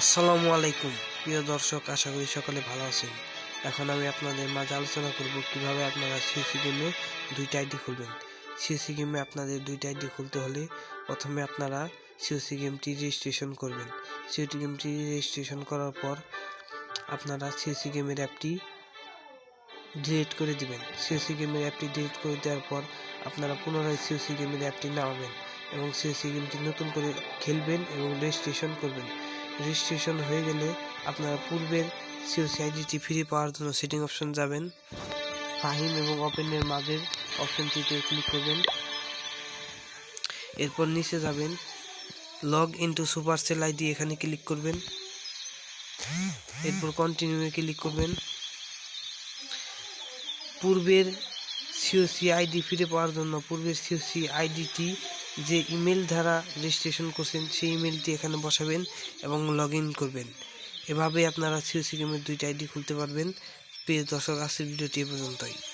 আসসালামু আলাইকুম। প্রিয় দর্শক, আশা করি সকলে ভালো আছেন। এখন আমি আপনাদের মাঝে আলোচনা করব কীভাবে আপনারা সিসি গেমে দুইটা আইডি খুলবেন। সিসি গেমে আপনাদের দুইটা আইডি খুলতে হলে প্রথমে আপনারা সিওসি গেমটি রেজিস্ট্রেশন করবেন। সিওটি গেমটি রেজিস্ট্রেশন করার পর আপনারা সিওসি গেমের অ্যাপটি ডিলিট করে দিবেন। সিওসি গেমের অ্যাপটি ডিলিট করে দেওয়ার পর আপনারা পুনরায় সিওসি গেমের অ্যাপটি নামাবেন এবং সিওসি গেমটি নতুন করে খেলবেন এবং রেজিস্ট্রেশন করবেন। রেজিস্ট্রেশন হয়ে গেলে আপনারা পূর্বের সিওসি আইডিটি ফিরে পাওয়ার জন্য সেটিং অপশন যাবেন। ফাহিম এবং ওপেনের মাঝের অপশনটিতে ক্লিক করবেন। এরপর নিচে যাবেন। Log in to into Supercell ID এখানে ক্লিক করবেন। এরপর কন্টিনিউয়ে ক্লিক করবেন। পূর্বের সিওসি আইডি ফিরে পাওয়ার জন্য পূর্বের সিওসি আইডিটি যে ইমেল দ্বারা রেজিস্ট্রেশন করছেন, সেই ইমেলটি এখানে বসাবেন এবং লগ করবেন। এভাবে আপনারা সিওসি গেমের দুইটা আইডি খুলতে পারবেন। প্রিয় দর্শক, আজকের ভিডিওটি এ পর্যন্তই।